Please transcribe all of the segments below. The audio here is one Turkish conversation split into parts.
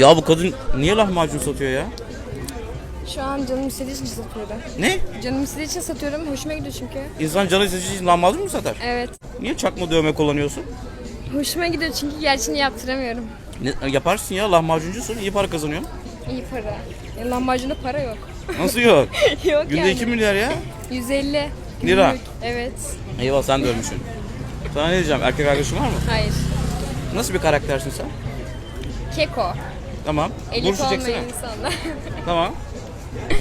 Ya bu kadın niye lahmacun satıyor ya? Şu an canım istediği için satıyorum. Ne? Canım istediği için satıyorum. Hoşuma gidiyor çünkü. İnsan canı istediği için lahmacun mu satar? Evet. Niye çakma dövme kullanıyorsun? Hoşuma gidiyor çünkü gerçeğini yaptıramıyorum. Ne, yaparsın ya lahmacuncusun iyi para kazanıyorsun. İyi para. Ya, lahmacunda para yok. Nasıl yok? yok Günde yani. 2 milyar ya. 150. Lira. Günlük. Evet. Eyvah sen de ölmüşsün. Sana ne diyeceğim erkek arkadaşın var mı? Hayır. Nasıl bir karaktersin sen? Keko. Tamam. Elit Bursu olmayan insanlar. Tamam.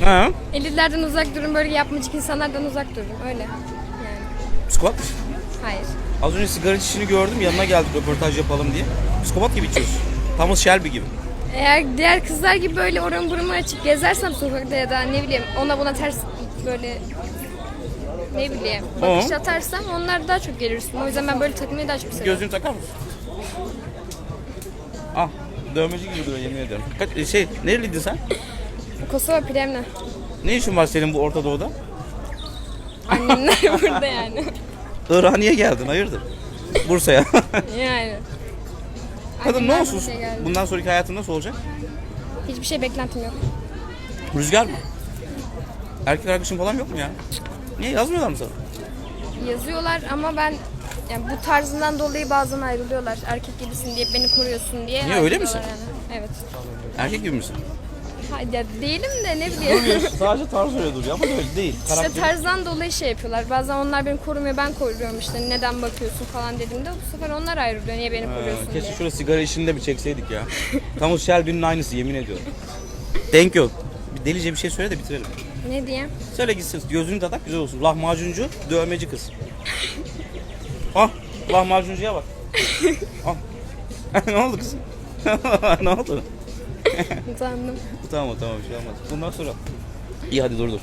Ha? Elitlerden uzak durun. Böyle yapmacık insanlardan uzak durun. Öyle. Yani. Psikopat mısın? Hayır. Az önce sigara içişini gördüm yanına geldik röportaj yapalım diye. Psikopat gibi içiyorsun. Thomas Shelby gibi. Eğer diğer kızlar gibi böyle oramı buramı açıp gezersem sokakta ya da ne bileyim ona buna ters böyle ne bileyim bakış Aa. atarsam onlar daha çok gelir üstüme. O yüzden ben böyle takmayı daha çok seviyorum. Gözlüğünü takar mısın? Ah dövmeci gibi duruyor yemin ederim. Kaç, şey nereliydin sen? Kosova Plevna. Ne işin var senin bu Orta Doğu'da? Annemler burada yani. Irak'a niye geldin hayırdır? Bursa'ya. yani. Kadın ne Annemler olsun? Bursa'ya geldi. Bundan sonraki hayatın nasıl olacak? Hiçbir şey beklentim yok. Rüzgar mı? Erkek arkadaşın falan yok mu ya? Niye yazmıyorlar mı sana? Yazıyorlar ama ben yani bu tarzından dolayı bazen ayrılıyorlar. Erkek gibisin diye beni koruyorsun diye. Niye, öyle ayrılıyorlar misin? Yani. Evet. Erkek gibi misin? Ha, ya değilim de ne bileyim. Sadece tarz öyle duruyor ama öyle değil. İşte tarzdan dolayı şey yapıyorlar. Bazen onlar beni korumuyor, ben koruyorum işte. Neden bakıyorsun falan dediğimde bu sefer onlar ayrılıyor. Niye beni koruyorsun Keşke diye. şurada sigara işini de bir çekseydik ya. Thomas Shelby'nin aynısı yemin ediyorum. Thank you. Bir delice bir şey söyle de bitirelim. Ne diyeyim? Söyle gitsin. Gözünü tatak güzel olsun. Lahmacuncu, dövmeci kız. Ah, lahmacuncuya bak. Ah. ne oldu kızım? ne oldu? Utandım. tamam tamam bir şey olmaz. Bundan sonra. İyi hadi dur dur.